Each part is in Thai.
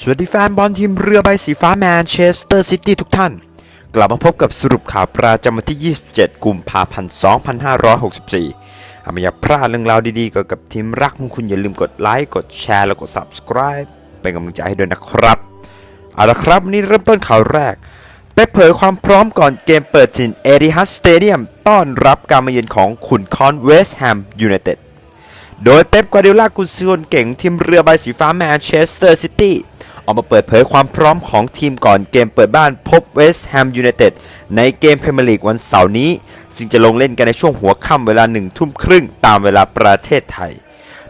สวัสดีแฟนบอลทีมเรือใบสีฟ้าแมนเชสเตอร์ซิตี้ทุกท่าน กลับมาพบกับสรุปข่าวประจำวันที่ 27 กุมภาพันธ์ 2564หากไม่อยากพลาดเรื่องราวดีๆเกี่ยวกับทีมรักของคุณอย่าลืมกดไลค์ กดแชร์ แล้วกด Subscribe เป็นกำลังใจให้ด้วยนะครับ เอาละครับนนี้เริ่มต้นข่าวแรกเป๊ปเผยความพร้อมก่อนเกมเปิดถิ่นเอริฮัสสเตเดียมต้อนรับการมาเยือนของขุนคอนเวสต์แฮมยูไนเต็ดโดยเป๊ปกวาดิโอลากุนซือคนเก่งทีมเรือใบสีฟ้าแมนเชสเตอร์ซิตี้ ออกมาเปิดเผยความพร้อมของทีมก่อนเกมเปิดบ้านพบเวสต์แฮมยูไนเต็ดในเกมพรีเมียร์ลีกวันเสาร์นี้ ซึ่งจะลงเล่นกันในช่วงหัวค่ำเวลาหนึ่งทุ่มครึ่งตามเวลาประเทศไทย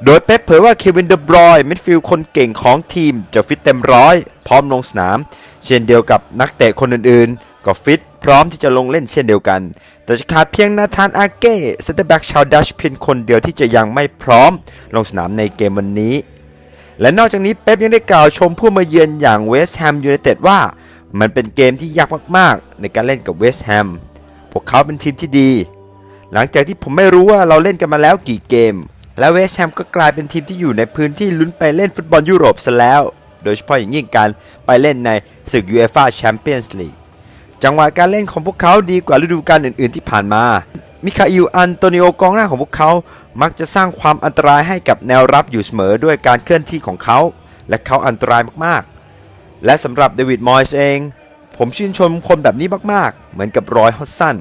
โดยเป๊ปเผยว่าเควินเดบรอยมิดฟิลด์คนเก่งของทีมจะฟิตเต็มร้อยพร้อมลงสนาม เช่นเดียวกับนักเตะคนอื่นๆ ก็ฟิตพร้อมที่จะลงเล่นเช่นเดียวกัน แต่จะขาดเพียงนาธานอาเก้เซนเตอร์แบ็กชาวดัชเพียงคนเดียวที่จะยังไม่พร้อม ลงสนามในเกมวันนี้ และนอกจากนี้เป๊ปยังได้กล่าวชมผู้มาเยือนอย่างเวสต์แฮมยูไนเต็ดว่า มันเป็นเกมที่ยากมากๆ ในการเล่นกับเวสต์แฮมพวกเขาเป็นทีมที่ดี หลังจากที่ผมไม่รู้ว่าเราเล่นกันมาแล้วกี่เกม และเวสต์แฮมก็กลายเป็นทีมที่อยู่ในพื้นที่ลุ้นไปเล่นฟุตบอลยุโรปซะแล้ว โดยเฉพาะอย่างยิ่งการไปเล่นในศึก UEFA Champions League จังหวะการเล่นของพวกเขาดีกว่าฤดูกาลอื่น ๆที่ผ่านมา มิคาอิล อันโตนิโอกองหน้าของพวกเขา มักจะสร้างความอันตรายให้กับแนวรับอยู่เสมอด้วยการเคลื่อนที่ของเขา และเขาอันตรายมากๆ และสำหรับเดวิดมอยส์เอง ผมชื่นชมคนแบบนี้มากๆ เหมือนกับรอยฮอดสัน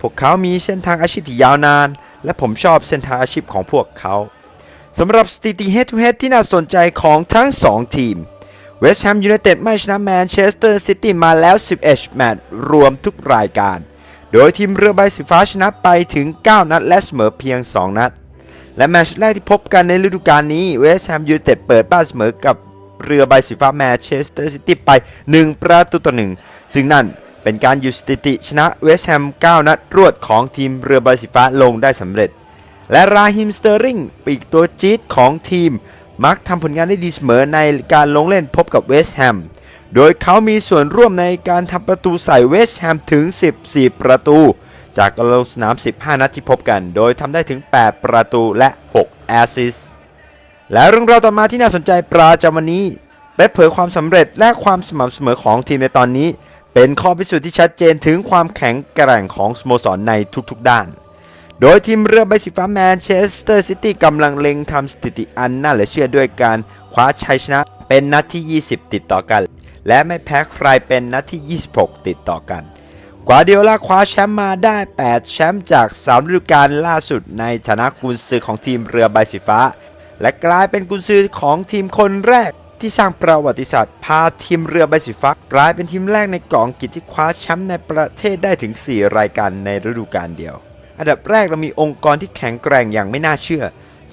พวกเขามีเส้นทางอาชีพที่ยาวนาน และผมชอบเส้นทางอาชีพของพวกเขาสำหรับสถิติ head to head ที่น่าสนใจของทั้ง 2 ทีมเวสต์แฮมยูไนเต็ดไม่ชนะแมนเชสเตอร์ซิตี้มาแล้ว 11 แมตช์รวมทุกรายการ โดยทีมเรือใบสีฟ้าชนะไปถึง 9 นัดและเสมอเพียง 2 นัด และแมตช์แรกที่พบกันในฤดูกาลนี้เวสต์แฮมยูไนเต็ดเปิดบ้านเสมอกับเรือใบสีฟ้าแมนเชสเตอร์ซิตี้ไป 1 ประตูต่อ 1 ซึ่งนั่นเป็นการหยุดสถิติชนะเวสต์แฮม 9 นัดรวดของทีมเรือใบสีฟ้าลงได้สำเร็จ และราฮิมสเตอร์ริงปีกตัวจี๊ดของทีม มักทำผลงานได้ดีเสมอในการลงเล่นพบกับเวสต์แฮม โดยเขามีส่วนร่วมในการทำประตูใส่เวสต์แฮมถึง 14 ประตู จากการลงสนาม 15 นัดที่พบกัน โดยทำได้ถึง 8 ประตูและ 6 แอสซิสต์และเรื่องราวต่อมาที่น่าสนใจประจำวันนี้เป๊ปเผยความสำเร็จและความสม่ำเสมอของทีมในตอนนี้ เป็นข้อพิสูจน์ที่ชัดเจนถึงความแข็งแกร่งของสโมสรในทุกๆด้าน โดยทีมเรือใบสีฟ้าแมนเชสเตอร์ซิตี้กำลังเล็งทำสถิติอันน่าเหลือเชื่อด้วยการคว้าชัยชนะเป็นนัดที่ 20 ติดต่อกัน และไม่แพ้ใครเป็นนัดที่ 26 ติดต่อกัน กวาร์ดิโอลาคว้าแชมป์มาได้ 8 แชมป์จาก3ฤดูกาลล่าสุดในฐานะกุนซือของทีมเรือใบสีฟ้า และกลายเป็นกุนซือของทีมคนแรกที่สร้างประวัติศาสตร์พาทีมเรือใบสีฟ้ากลายเป็นทีมแรกในกองกฤษที่คว้าแชมป์ในประเทศได้ถึง 4 รายการในฤดูกาลเดียว อันดับแรกเรามีองค์กรที่แข็งแกร่งอย่างไม่น่าเชื่อ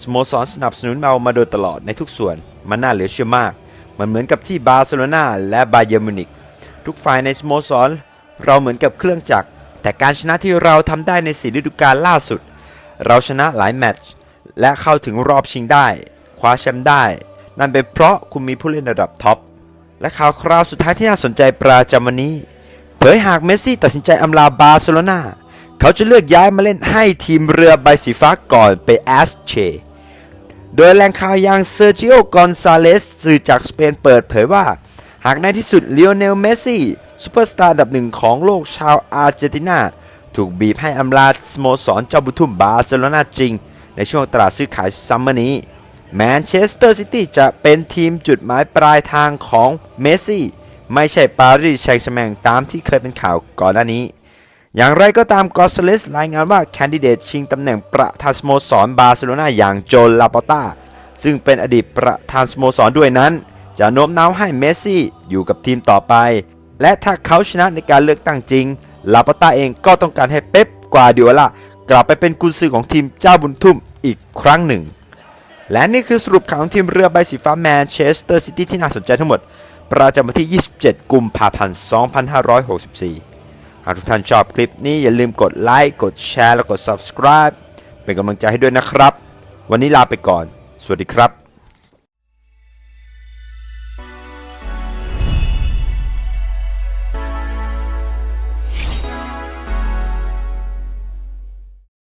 สโมสรสนับสนุนเรามาโดยตลอดในทุกส่วน มันน่าเหลือเชื่อมาก มันเหมือนกับที่บาร์เซโลนาและบาเยร์มิวนิกทุกฝ่ายในสโมสร เราเหมือนกับเครื่องจักร แต่การชนะที่เราทำได้ในสีฤดูกาลล่าสุด เราชนะหลายแมตช์และเข้าถึงรอบชิงได้ คว้าแชมป์ได้ นั่นเป็นเพราะคุณมีผู้เล่นระดับท็อปและข่าวคราวสุดท้ายที่น่าสนใจประจำวันนี้ เผยหากเมสซี่ตัดสินใจอำลาบาร์เซโลนาเขาจะเลือกย้ายมาเล่นให้ทีมเรือใบสีฟ้าก่อนไปแอสเช โดยแหล่งข่าวอย่างเซอร์จิโอกอนซาเลสสื่อจากสเปนเปิดเผยว่า หากในที่สุดเล o โอเนลเมสซี่ซูเปอร์สตาร์ดับหนึ่งของโลกชาวอาร์เจนตินา ถูกบีบให้อำลาสโมสรเจ้าบุทุมบาร์เซโลนาจริง ในช่วงตลาดซื้อขายซัมเมอร์นี้แมนเชสเตอร์ซิตี้จะเป็นทีมจุดหมายปลายทางของเมสซี่ ไม่ใช่ปารีสแซงต์แชร์แมงตามที่เคยเป็นข่าวก่อนหน้านี้ อย่างไรก็ตามกอสเลสรายงานว่าแคนดิเดตชิงตำแหน่งประธานสโมสรบาร์เซโลนาอย่างโจลลาปอต้าซึ่งเป็นอดีตประธานสโมสรด้วยนั้น จะโน้มน้าวให้เมสซี่อยู่กับทีมต่อไป และถ้าเขาชนะในการเลือกตั้งจริง ลาปอต้าเองก็ต้องการให้เป๊ปกวาดิโอลากลับไปเป็นกุนซือของทีมเจ้าบุญทุ่มอีกครั้งหนึ่ง และนี่คือสรุปข่าวของทีมเรือใบสีฟ้าแมนเชสเตอร์ซิตี้ที่น่าสนใจทั้งหมด ประจำวันที่ 27 กุมภาพันธ์ 2564 หากทุกท่านชอบคลิปนี้อย่าลืมกดไลค์กดแชร์และกด subscribe เป็นกำลังใจให้ด้วยนะครับ วันนี้ลาไปก่อน สวัสดีครับ